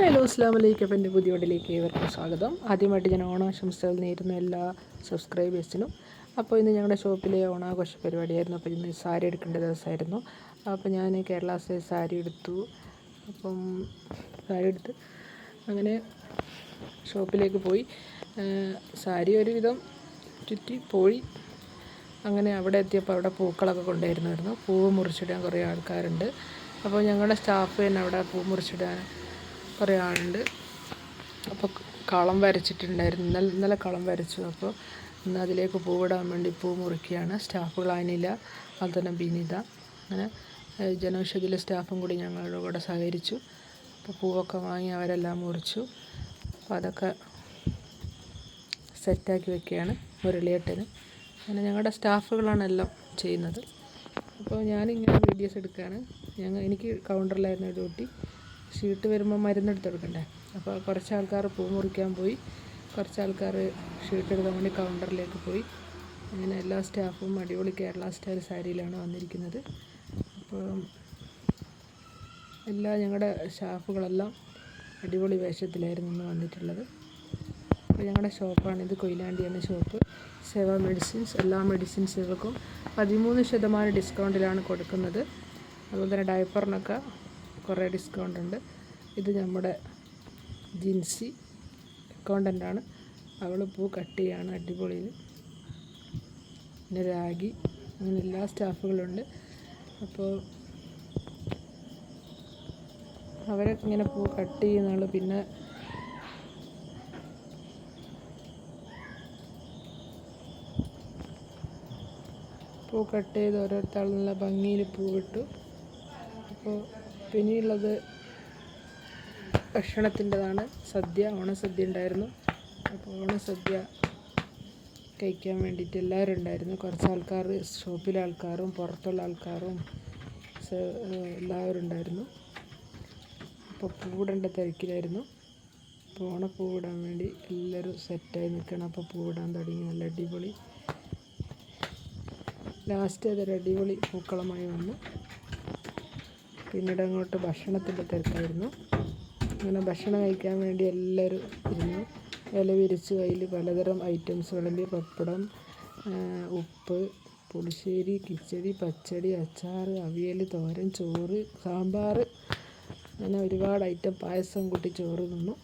Hello അസ്ലാം വലൈക്കും എന്റെ പുതിയ വീട്ടിലേക്ക് ഏവർക്കും സ്വാഗതം. ആദ്യമായിട്ട് ഞാൻ ഓണാശംസകൾ നേരുന്ന എല്ലാ സബ്സ്ക്രൈബേഴ്സിനും. അപ്പോൾ ഇന്ന് ഞങ്ങളുടെ ഷോപ്പിലെ ഓണാഘോഷ പരിപാടിയായിരുന്നു. അപ്പോൾ ഇന്ന് സാരി എടുക്കേണ്ട ദിവസമായിരുന്നു. അപ്പോൾ ഞാൻ കേരള സ്റ്റൈൽ സാരി എടുത്തു. അപ്പം സാരി എടുത്ത് അങ്ങനെ ഷോപ്പിലേക്ക് പോയി. സാരി ഒരുവിധം ചുറ്റി പോയി. അങ്ങനെ അവിടെ എത്തിയപ്പോൾ അവിടെ പൂക്കളൊക്കെ കൊണ്ടുവരുന്നായിരുന്നു പൂവ് മുറിച്ചിടാൻ കുറേ ആൾക്കാരുണ്ട്. അപ്പോൾ ഞങ്ങളുടെ സ്റ്റാഫ് തന്നെ അവിടെ പൂ മുറിച്ചിടാൻ കുറേ ആളുണ്ട്. അപ്പോൾ കളം വരച്ചിട്ടുണ്ടായിരുന്നു. ഇന്നലെ ഇന്നലെ കളം വരച്ചു. അപ്പോൾ ഇന്ന് അതിലേക്ക് പൂവിടാൻ വേണ്ടി പൂ മുറിക്കുകയാണ്. സ്റ്റാഫുകൾ അനില അതുതന്നെ ബിനിത. അങ്ങനെ ജനൌഷധിയിലെ സ്റ്റാഫും കൂടി ഞങ്ങളുടെ കൂടെ സഹകരിച്ചു. അപ്പോൾ പൂവൊക്കെ വാങ്ങി അവരെല്ലാം മുറിച്ചു. അപ്പോൾ അതൊക്കെ സെറ്റാക്കി വെക്കുകയാണ് മുരളിയേട്ടന്. അങ്ങനെ ഞങ്ങളുടെ സ്റ്റാഫുകളാണ് എല്ലാം ചെയ്യുന്നത്. അപ്പോൾ ഞാനിങ്ങനെ വീഡിയോസ് എടുക്കുകയാണ്. ഞങ്ങൾ എനിക്ക് കൗണ്ടറിലായിരുന്നു ഡ്യൂട്ടി. ഷീട്ട് വരുമ്പോൾ മരുന്നെടുത്ത് കൊടുക്കണ്ടേ? അപ്പോൾ കുറച്ച് ആൾക്കാർ പൂ മുറിക്കാൻ പോയി. കുറച്ച് ആൾക്കാർ ഷീട്ട് എടുക്കാൻ വേണ്ടി കൗണ്ടറിലേക്ക് പോയി. അങ്ങനെ എല്ലാ സ്റ്റാഫും അടിപൊളി കേരള സ്റ്റൈൽ സാരിയിലാണ് വന്നിരിക്കുന്നത്. അപ്പോൾ എല്ലാ ഞങ്ങളുടെ സ്റ്റാഫുകളെല്ലാം അടിപൊളി വേഷത്തിലായിരുന്നു ഇന്ന് വന്നിട്ടുള്ളത്. അപ്പോൾ ഞങ്ങളുടെ ഷോപ്പാണ് ഇത് കൊയിലാണ്ടി എന്ന ഷോപ്പ്. സേവ മെഡിസിൻസ് എല്ലാ മെഡിസിൻസുകൾക്കും പതിമൂന്ന് ശതമാനം ഡിസ്കൗണ്ടിലാണ് കൊടുക്കുന്നത്. അതുപോലെ തന്നെ ഡയപ്പറിനൊക്കെ കുറേ ഡിസ്കൗണ്ട് ഉണ്ട് ഇത് നമ്മുടെ ജിൻസി അക്കൗണ്ടന്റാണ്. അവൾ പൂ കട്ട് ചെയ്യാണ് അടിപൊളിയിൽ പിന്നെ രാഗി അങ്ങനെ എല്ലാ സ്റ്റാഫുകളുണ്ട്. അപ്പോൾ അവരൊക്കെ ഇങ്ങനെ പൂ കട്ട് ചെയ്യുന്ന പിന്നെ പൂ കട്ട് ചെയ്ത് ഓരോരുത്തർ നല്ല ഭംഗിയിൽ പൂവിട്ടു അപ്പോൾ പിന്നെയുള്ളത് ഭക്ഷണത്തിന്റെതാണ്. സദ്യ ഓണസദ്യ ഉണ്ടായിരുന്നു. അപ്പോൾ ഓണസദ്യ കഴിക്കാൻ വേണ്ടിയിട്ട് എല്ലാവരും ഉണ്ടായിരുന്നു. കുറച്ച് ആൾക്കാർ ഷോപ്പിലെ ആൾക്കാരും പുറത്തുള്ള ആൾക്കാരും എല്ലാവരും ഉണ്ടായിരുന്നു. അപ്പോൾ പൂവിടേണ്ട തിരക്കിലായിരുന്നു. അപ്പോൾ ഓണപ്പൂവിടാൻ വേണ്ടി എല്ലാവരും സെറ്റായി നിൽക്കണം. അപ്പോൾ പൂവിടാൻ തുടങ്ങി. നല്ല അടിപൊളി. ലാസ്റ്റ് അതൊരു അടിപൊളി പൂക്കളമായി വന്നു. പിന്നീട് അങ്ങോട്ട് ഭക്ഷണത്തിന്റെ തിരക്കായിരുന്നു. അങ്ങനെ ഭക്ഷണം കഴിക്കാൻ വേണ്ടി എല്ലാവരും ഇരുന്നു. ഇല വിരിച്ച് അതിൽ പലതരം ഐറ്റംസ് പപ്പടം ഉപ്പ് പുളിശ്ശേരി കിച്ചടി പച്ചടി അച്ചാർ അവിയൽ തോരൻ ചോറ് സാമ്പാർ അങ്ങനെ ഒരുപാട് ഐറ്റം പായസം കൂട്ടി ചോറ് തിന്നു.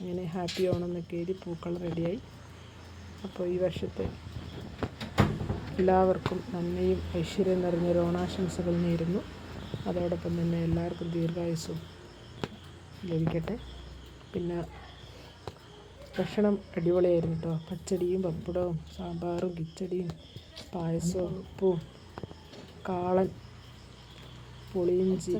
അങ്ങനെ ഹാപ്പി ഓണം എന്നൊക്കെ എഴുതി പൂക്കൾ റെഡിയായി. അപ്പോൾ ഈ വർഷത്തെ എല്ലാവർക്കും നന്മയും ഐശ്വര്യം നിറഞ്ഞൊരു ഓണാശംസകൾ നേരുന്നു. അതോടൊപ്പം തന്നെ എല്ലാവർക്കും ദീർഘായുസ്സും ലഭിക്കട്ടെ. പിന്നെ ഭക്ഷണം അടിപൊളിയായിരുന്നു കേട്ടോ പച്ചടിയും പപ്പടവും സാമ്പാറും കിച്ചടിയും പായസവും ഉപ്പും കാളൻ പുളിയിഞ്ചി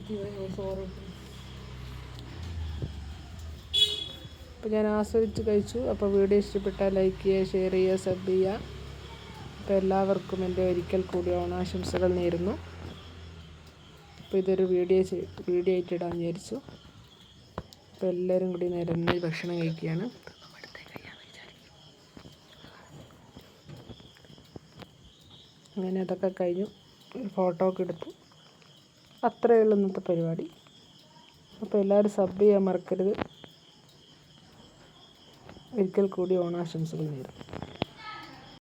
അപ്പോൾ ഞാൻ ആസ്വദിച്ച് കഴിച്ചു. അപ്പോൾ വീഡിയോ ഇഷ്ടപ്പെട്ടാൽ ലൈക്ക് ചെയ്യുക ഷെയർ ചെയ്യുക സബ് ചെയ്യുക. അപ്പോൾ എല്ലാവർക്കും എന്റെ ഒരിക്കൽ കൂടി ഓണാശംസകൾ നേരുന്നു. അപ്പോൾ ഇതൊരു വീഡിയോ വീഡിയോ ആയിട്ടിടാൻ വിചാരിച്ചു. അപ്പോൾ എല്ലാവരും കൂടി നിരന്ന് ഭക്ഷണം കഴിക്കുകയാണ്. അങ്ങനെ അതൊക്കെ കഴിഞ്ഞു. ഫോട്ടോ ഒക്കെ എടുത്തു. അത്രയേ ഉള്ളൂ ഇന്നത്തെ പരിപാടി. അപ്പോൾ എല്ലാവരും സബ് ചെയ്യാൻ മറക്കരുത്. ഒരിക്കൽ കൂടി ഓണാശംസകൾ നേരും